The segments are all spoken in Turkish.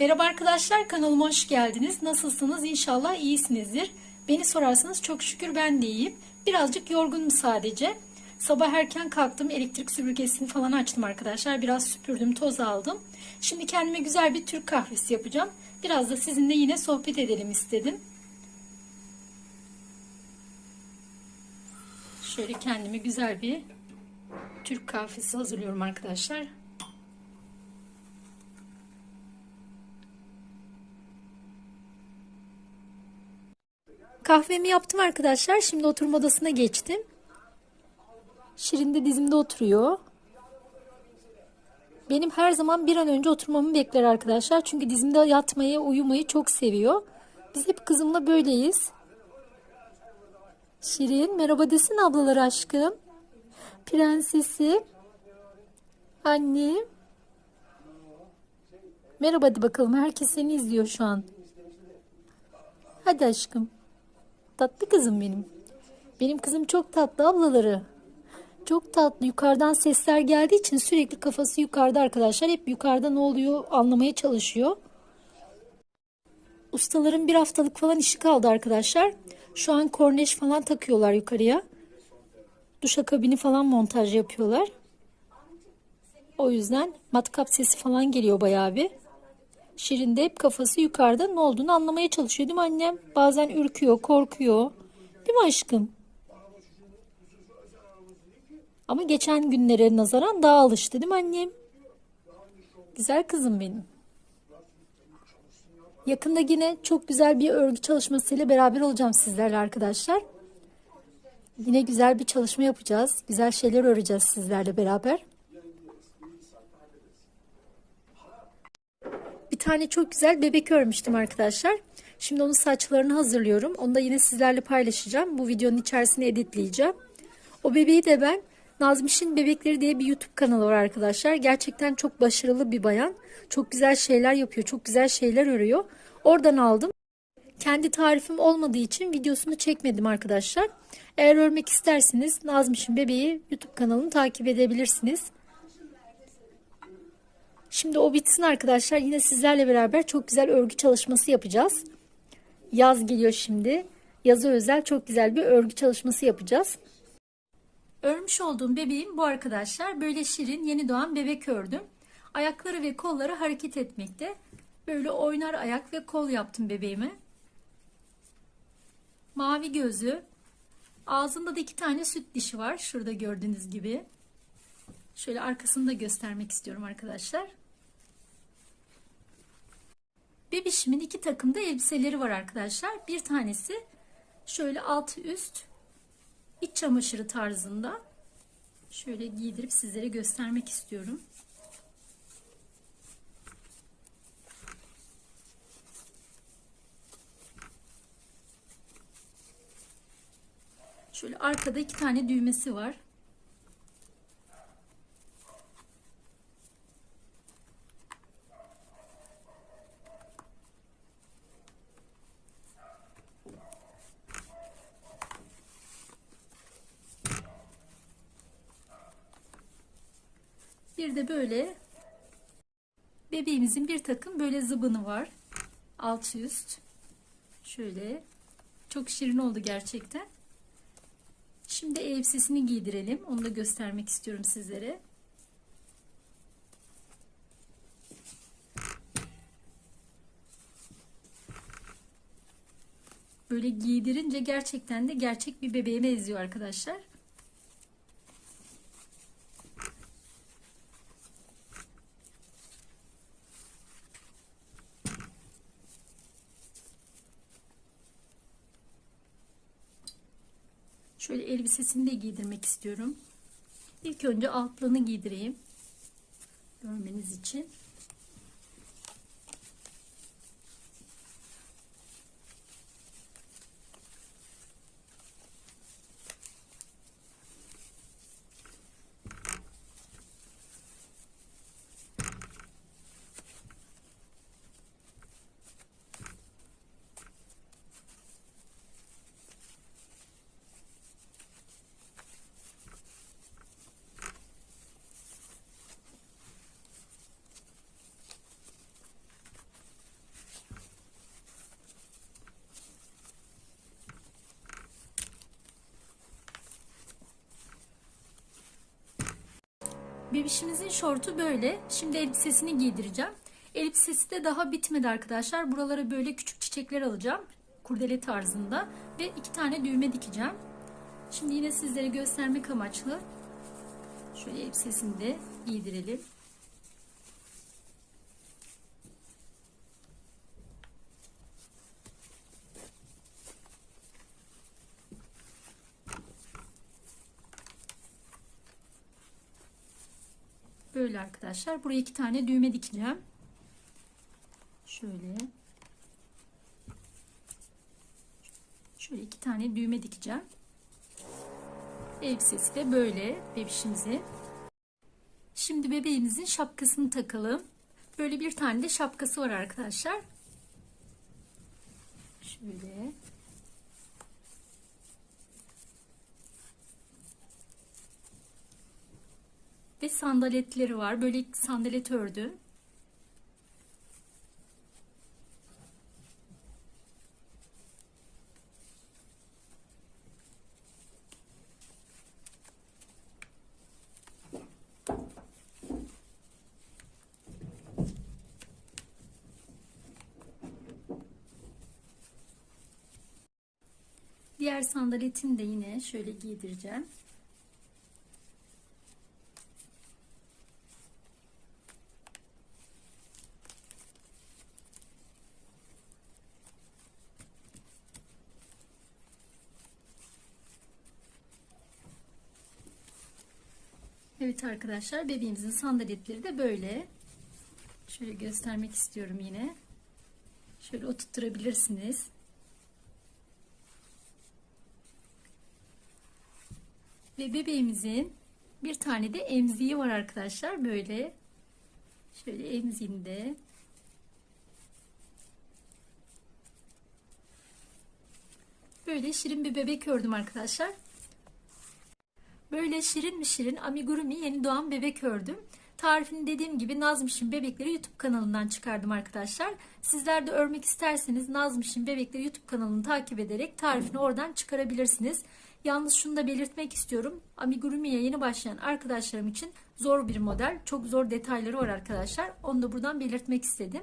Merhaba arkadaşlar kanalıma hoş geldiniz. Nasılsınız? İnşallah iyisinizdir. Beni sorarsanız çok şükür ben de iyiyim. Birazcık yorgunum sadece. Sabah erken kalktım. Elektrik süpürgesini falan açtım arkadaşlar. Biraz süpürdüm, toz aldım. Şimdi kendime güzel bir Türk kahvesi yapacağım. Biraz da sizinle yine sohbet edelim istedim. Şöyle kendime güzel bir Türk kahvesi hazırlıyorum arkadaşlar. Kahvemi yaptım arkadaşlar. Şimdi oturma odasına geçtim. Şirin de dizimde oturuyor. Benim her zaman bir an önce oturmamı bekler arkadaşlar. Çünkü dizimde yatmayı, uyumayı çok seviyor. Biz hep kızımla böyleyiz. Şirin merhaba desin ablalar aşkım. Prensesi. Annem. Merhaba hadi bakalım. Herkes seni izliyor şu an. Hadi aşkım. Tatlı kızım benim. Benim kızım çok tatlı ablaları. Çok tatlı. Yukarıdan sesler geldiği için sürekli kafası yukarıda arkadaşlar. Hep yukarıda ne oluyor anlamaya çalışıyor. Ustaların bir haftalık falan işi kaldı arkadaşlar. Şu an korneş falan takıyorlar yukarıya. Duşakabini falan montaj yapıyorlar. O yüzden matkap sesi falan geliyor bayağı bir. Şirin de hep kafası yukarıda ne olduğunu anlamaya çalışıyor değil mi annem? Bazen ürküyor, korkuyor. Değil mi aşkım? Ama geçen günlere nazaran daha alıştı değil mi annem? Güzel kızım benim. Yakında yine çok güzel bir örgü çalışmasıyla beraber olacağım sizlerle arkadaşlar. Yine güzel bir çalışma yapacağız. Güzel şeyler öreceğiz sizlerle beraber. Bir tane çok güzel bebek örmüştüm arkadaşlar. Şimdi onun saçlarını hazırlıyorum. Onu da yine sizlerle paylaşacağım. Bu videonun içerisine editleyeceğim. O bebeği de ben Nazmiş'in Bebekleri diye bir YouTube kanalı var arkadaşlar. Gerçekten çok başarılı bir bayan. Çok güzel şeyler yapıyor. Çok güzel şeyler örüyor. Oradan aldım. Kendi tarifim olmadığı için videosunu çekmedim arkadaşlar. Eğer örmek isterseniz Nazmiş'in Bebeği YouTube kanalını takip edebilirsiniz. Şimdi o bitsin arkadaşlar. Yine sizlerle beraber çok güzel örgü çalışması yapacağız. Yaz geliyor şimdi. Yaza özel çok güzel bir örgü çalışması yapacağız. Örmüş olduğum bebeğim bu arkadaşlar. Böyle şirin yeni doğan bebek ördüm. Ayakları ve kolları hareket etmekte. Böyle oynar ayak ve kol yaptım bebeğime. Mavi gözü. Ağzında da iki tane süt dişi var. Şurada gördüğünüz gibi. Şöyle arkasını da göstermek istiyorum arkadaşlar. Bebişimin iki takımda elbiseleri var arkadaşlar. Bir tanesi şöyle altı üst iç çamaşırı tarzında. Şöyle giydirip sizlere göstermek istiyorum. Şöyle arkada iki tane düğmesi var. De böyle bebeğimizin bir takım böyle zıbını var. Alt üst. Şöyle. Çok şirin oldu gerçekten. Şimdi elbisesini giydirelim. Onu da göstermek istiyorum sizlere. Böyle giydirince gerçekten de gerçek bir bebeğe benziyor arkadaşlar. Şöyle elbisesini de giydirmek istiyorum. İlk önce altlığını giydireyim. Görmeniz için. Bebişimizin şortu böyle. Şimdi elbisesini giydireceğim. Elbisesi de daha bitmedi arkadaşlar. Buralara böyle küçük çiçekler alacağım. Kurdele tarzında. Ve iki tane düğme dikeceğim. Şimdi yine sizlere göstermek amaçlı. Şöyle elbisesini de giydirelim. Arkadaşlar. Buraya iki tane düğme dikeceğim. Şöyle. Şöyle iki tane düğme dikeceğim. Elbisesi de böyle bebişimizi. Şimdi bebeğimizin şapkasını takalım. Böyle bir tane de şapkası var arkadaşlar. Şöyle. Ve sandaletleri var. Böyle sandalet ördüm. Diğer sandaletini de yine şöyle giydireceğim. Evet arkadaşlar bebeğimizin sandaletleri de böyle. Şöyle göstermek istiyorum yine. Şöyle oturtturabilirsiniz. Ve bebeğimizin bir tane de emziği var arkadaşlar. Böyle. Şöyle emziğinde. Böyle şirin bir bebek ördüm arkadaşlar. Böyle şirin mi şirin amigurumi yeni doğan bebek ördüm. Tarifini dediğim gibi Nazmış'ın Bebekleri YouTube kanalından çıkardım arkadaşlar. Sizler de örmek isterseniz Nazmış'ın Bebekleri YouTube kanalını takip ederek tarifini oradan çıkarabilirsiniz. Yalnız şunu da belirtmek istiyorum. Amigurumi'ye yeni başlayan arkadaşlarım için zor bir model. Çok zor detayları var arkadaşlar. Onu da buradan belirtmek istedim.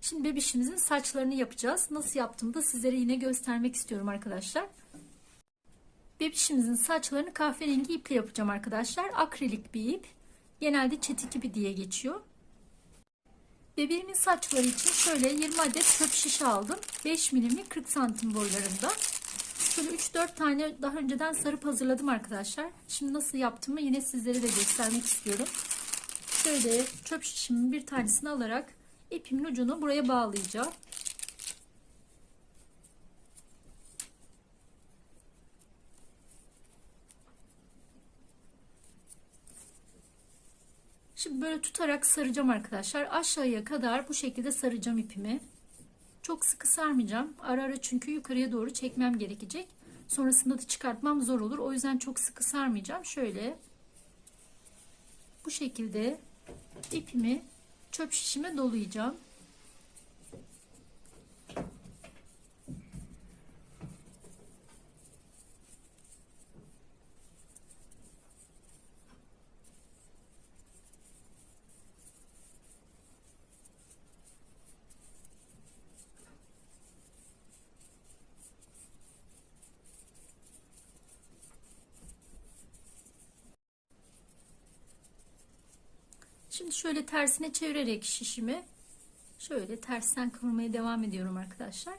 Şimdi bebişimizin saçlarını yapacağız. Nasıl yaptığımı da sizlere yine göstermek istiyorum arkadaşlar. Bebişimizin saçlarını kahverengi iple yapacağım arkadaşlar. Akrilik bir ip. Genelde çetik ipi diye geçiyor. Bebeğimin saçları için şöyle 20 adet çöp şişe aldım. 5 milimlik 40 santim boylarında. Şöyle 3-4 tane daha önceden sarıp hazırladım arkadaşlar. Şimdi nasıl yaptığımı yine sizlere de göstermek istiyorum. Şöyle çöp şişimin bir tanesini alarak ipimin ucunu buraya bağlayacağım. Şimdi böyle tutarak saracağım arkadaşlar. Aşağıya kadar bu şekilde saracağım ipimi. Çok sıkı sarmayacağım. Ara ara çünkü yukarıya doğru çekmem gerekecek. Sonrasında da çıkartmam zor olur. O yüzden çok sıkı sarmayacağım. Şöyle bu şekilde ipimi çöp şişime dolayacağım. Şimdi şöyle tersine çevirerek şişimi şöyle tersten kıvırmaya devam ediyorum arkadaşlar.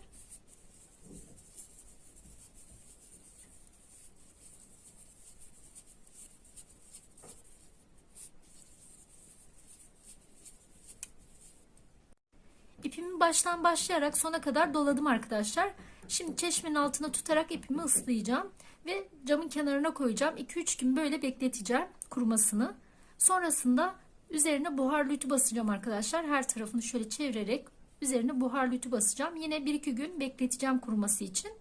İpimi baştan başlayarak sona kadar doladım arkadaşlar. Şimdi çeşmenin altına tutarak ipimi ıslayacağım ve camın kenarına koyacağım. 2-3 gün böyle bekleteceğim kurumasını. Sonrasında Üzerine buharlı ütü basacağım arkadaşlar. Her tarafını şöyle çevirerek üzerine buharlı ütü basacağım. Yine 1-2 gün bekleteceğim kuruması için.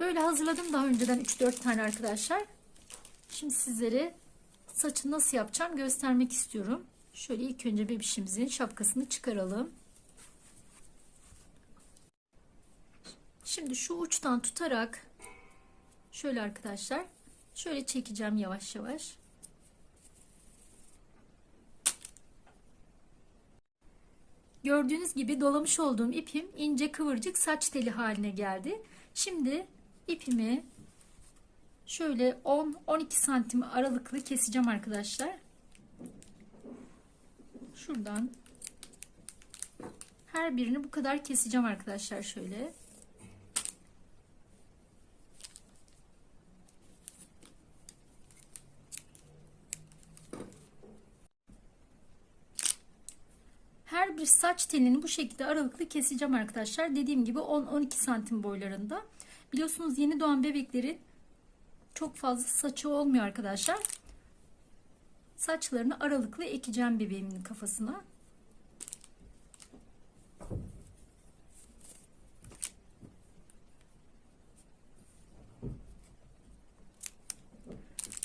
Böyle hazırladım daha önceden 3-4 tane arkadaşlar. Şimdi sizlere saçı nasıl yapacağım göstermek istiyorum. Şöyle ilk önce bebişimizin şapkasını çıkaralım. Şimdi şu uçtan tutarak şöyle arkadaşlar şöyle çekeceğim yavaş yavaş. Gördüğünüz gibi dolamış olduğum ipim ince kıvırcık saç teli haline geldi. Şimdi ipimi şöyle 10-12 santim aralıklı keseceğim arkadaşlar. Şuradan her birini bu kadar keseceğim arkadaşlar şöyle. Her bir saç telini bu şekilde aralıklı keseceğim arkadaşlar. Dediğim gibi 10-12 santim boylarında. Biliyorsunuz yeni doğan bebeklerin çok fazla saçı olmuyor arkadaşlar. Saçlarını aralıklı ekeceğim bebeğimin kafasına.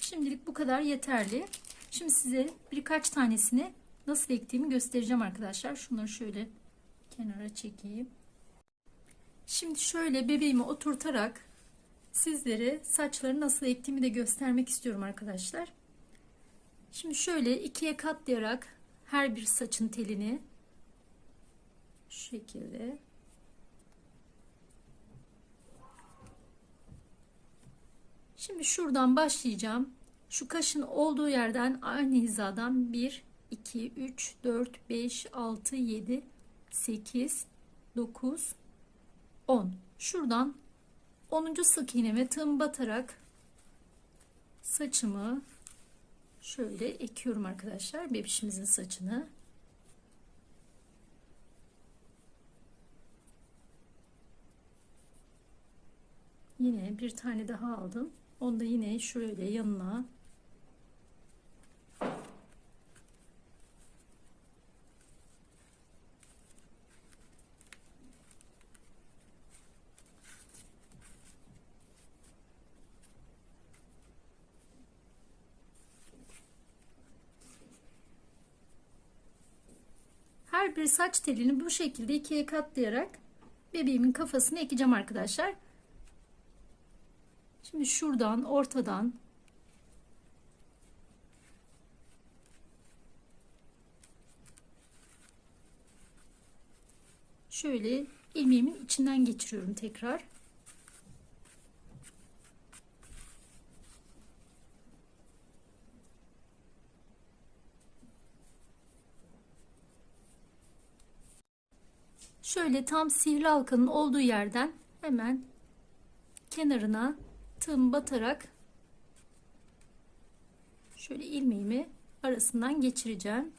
Şimdilik bu kadar yeterli. Şimdi size birkaç tanesini nasıl ektiğimi göstereceğim arkadaşlar. Şunları şöyle kenara çekeyim. Şimdi şöyle bebeğimi oturtarak sizlere saçları nasıl ektiğimi de göstermek istiyorum arkadaşlar. Şimdi şöyle ikiye katlayarak her bir saçın telini şu şekilde Şimdi şuradan başlayacağım. Şu kaşın olduğu yerden aynı hizadan 1, 2, 3, 4, 5, 6, 7, 8, 9, 10. Şuradan 10. sık iğneme tığım batarak saçımı şöyle ekiyorum arkadaşlar. Bebişimizin saçını. Yine bir tane daha aldım. Onu da yine şöyle yanına Bir saç telini bu şekilde ikiye katlayarak bebeğimin kafasını ekeceğim arkadaşlar. Şimdi şuradan ortadan şöyle ilmeğimin içinden geçiriyorum tekrar. Şöyle tam sihirli halkanın olduğu yerden hemen kenarına tığım batarak şöyle ilmeğimi arasından geçireceğim.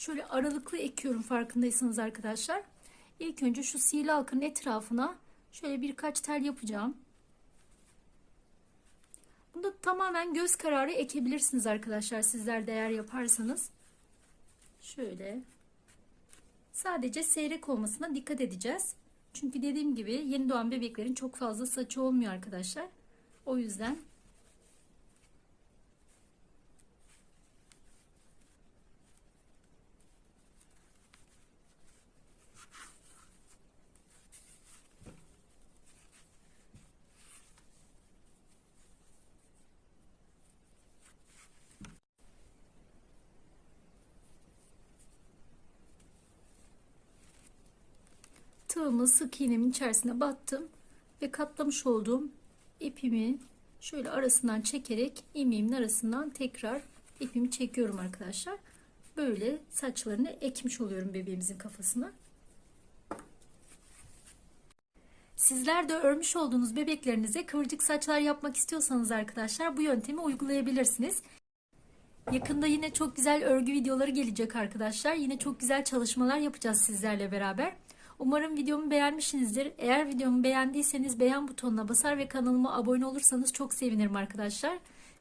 Şöyle aralıklı ekiyorum farkındaysanız arkadaşlar. İlk önce şu sihirli halkanın etrafına şöyle birkaç tel yapacağım. Bunu tamamen göz kararı ekebilirsiniz arkadaşlar sizler değer yaparsanız. Şöyle. Sadece seyrek olmasına dikkat edeceğiz. Çünkü dediğim gibi yeni doğan bebeklerin çok fazla saçı olmuyor arkadaşlar. O yüzden tığımı sık iğnemin içerisine battım ve katlamış olduğum ipimi şöyle arasından çekerek ilmeğimin arasından tekrar ipimi çekiyorum arkadaşlar. Böyle saçlarını ekmiş oluyorum bebeğimizin kafasına. Sizler de örmüş olduğunuz bebeklerinize kıvırcık saçlar yapmak istiyorsanız arkadaşlar bu yöntemi uygulayabilirsiniz. Yakında yine çok güzel örgü videoları gelecek arkadaşlar. Yine çok güzel çalışmalar yapacağız sizlerle beraber. Umarım videomu beğenmişsinizdir. Eğer videomu beğendiyseniz beğen butonuna basar ve kanalıma abone olursanız çok sevinirim arkadaşlar.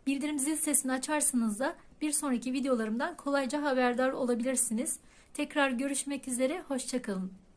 Bildirim zil sesini açarsanız da bir sonraki videolarımdan kolayca haberdar olabilirsiniz. Tekrar görüşmek üzere, hoşçakalın.